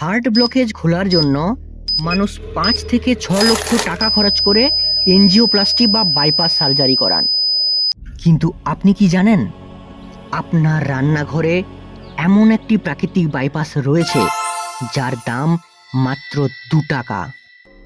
Heart blockage খোলার জন্য মানুষ পাঁচ থেকে ছ লক্ষ টাকা খরচ করে এনজিওপ্লাস্টি বা বাইপাস সার্জারি করান। কিন্তু আপনি কি জানেন? আপনার রান্নাঘরে এমন একটি প্রাকৃতিক বাইপাস রয়েছে যার দাম মাত্র দু টাকা।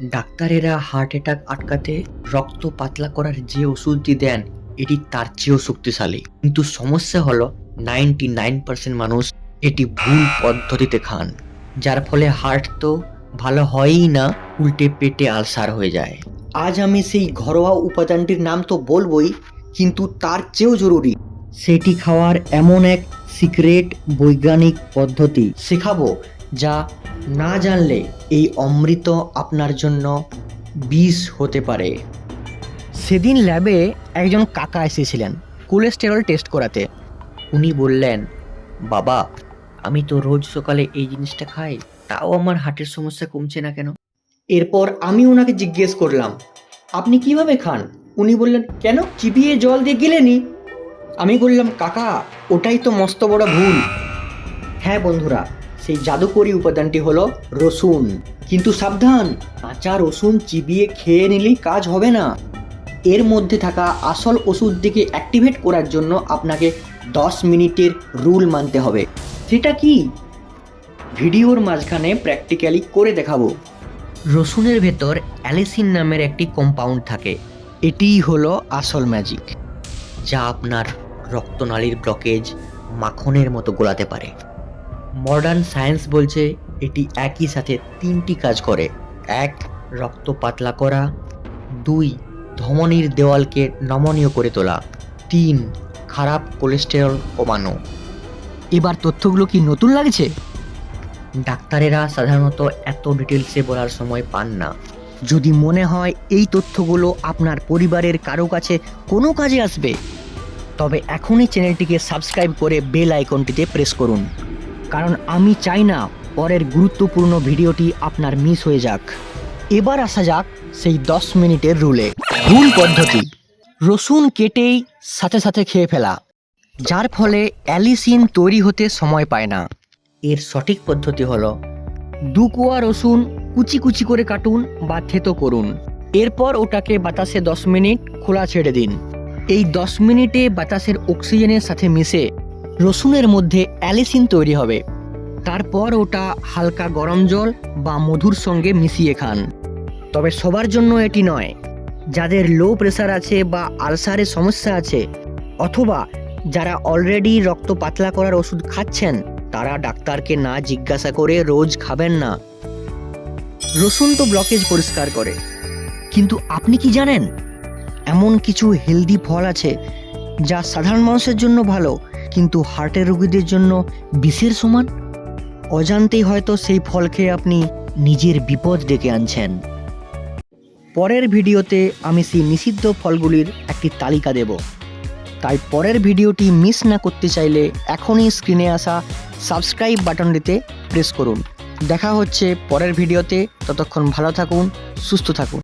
ডাক্তারেরা হার্ট অ্যাটাক আটকাতে রক্ত পাতলা করার যে ওষুধটি দেন, এটি তার চেয়েও শক্তিশালী। কিন্তু সমস্যা হলো, নাইনটি নাইন পার্সেন্ট মানুষ এটি ভুল পদ্ধতিতে খান। যার ফলে হার্ট তো ভালো হয়ই না, উল্টে পেটে আলসার হয়ে যায়। আজ আমি সেই ঘরোয়া উপাদানটির নাম তো বলবই, কিন্তু তার চেয়েও জরুরি, সেটি খাওয়ার এমন এক সিক্রেট বৈজ্ঞানিক পদ্ধতি শেখাবো, যা না জানলে এই অমৃত আপনার জন্য বিষ হতে পারে। সেদিন ল্যাবে একজন কাকা এসেছিলেন কোলেস্টেরল টেস্ট করাতে। উনি বললেন, বাবা আমি তো রোজ সকালে এই জিনিসটা খাই, তাও আমার হার্টের সমস্যা কমছে না কেন? এরপর আমি ওনাকে জিজ্ঞেস করলাম, আপনি কীভাবে খান? উনি বললেন, কেন? চিবিয়ে জল দিয়ে গিলেনি আমি বললাম, কাকা, ওটাই তো মস্ত বড় ভুল। হ্যাঁ বন্ধুরা, সেই জাদুকরি উপাদানটি হলো রসুন। কিন্তু সাবধান, কাঁচা রসুন চিবিয়ে খেয়ে নিলেই কাজ হবে না। এর মধ্যে থাকা আসল ওষুধটিকে অ্যাক্টিভেট করার জন্য আপনাকে দশ মিনিটের রুল মানতে হবে। সেটা কি? ভিডিওর মাঝখানে প্র্যাকটিক্যালি করে দেখাবো। রসুনের ভেতর অ্যালিসিন নামের একটি কম্পাউন্ড থাকে। এটিই হলো আসল ম্যাজিক যা আপনার রক্তনালীর ব্লকেজ মাখনের মতো গোলাতে পারে। মডার্ন সায়েন্স বলছে এটি একই সাথে তিনটি কাজ করে। এক, রক্ত পাতলা করা। দুই, ধমনীর দেওয়ালকে নমনীয় করে তোলা। তিন, খারাপ কোলেস্টেরল কমানো। এবার তথ্যগুলো কি নতুন লাগছে? ডাক্তারেরা সাধারণত এত ডিটেলসে বলার সময় পান না। যদি মনে হয় এই তথ্যগুলো আপনার পরিবারের কারও কাছে কোনো কাজে আসবে তবে এখনই চ্যানেলটিকে সাবস্ক্রাইব করে বেল আইকনটিতে প্রেস করুন। কারণ আমি চাই না পরের গুরুত্বপূর্ণ ভিডিওটি আপনার মিস হয়ে যাক। এবার আসা যাক সেই দশ মিনিটের রুলে। ভুল পদ্ধতি। রসুন কেটেই সাথে সাথে খেয়ে ফেলা। যার ফলে অ্যালিসিন তৈরি হতে সময় পায় না। এর সঠিক পদ্ধতি হলো দু কোয়া রসুন কুচি কুচি করে কাটুন বা থেতো করুন। এরপর ওটাকে বাতাসে দশ মিনিট খোলা ছেড়ে দিন। এই দশ মিনিটে বাতাসের অক্সিজেনের সাথে মিশে রসুনের মধ্যে অ্যালিসিন তৈরি হবে। তারপর ওটা হালকা গরম জল বা মধুর সঙ্গে মিশিয়ে খান। তবে সবার জন্য এটি নয়। যাদের লো প্রেশার আছে বা আলসারের সমস্যা আছে অথবা যারা অলরেডি রক্ত পাতলা করার ওষুধ খাচ্ছেন, তারা ডাক্তারকে না জিজ্ঞাসা করে রোজ খাবেন না। রসুন তো ব্লকেজ পরিষ্কার করে। কিন্তু আপনি কি জানেন? এমন কিছু হেলদি ফল আছে যা সাধারণ মানুষের জন্য ভালো, কিন্তু হার্টের রোগীদের জন্য বিষের সমান? অজান্তেই হয়তো সেই ফল খেয়ে আপনি নিজের বিপদ ডেকে আনছেন। পরের ভিডিওতে আমি সেই নিষিদ্ধ ফলগুলির একটি তালিকা দেব। তাই পরের ভিডিওটি মিস না করতে চাইলে এখনই স্ক্রিনে আসা সাবস্ক্রাইব বাটনটিতে প্রেস করুন। দেখা হচ্ছে পরের ভিডিওতে। ততক্ষণ ভালো থাকুন, সুস্থ থাকুন।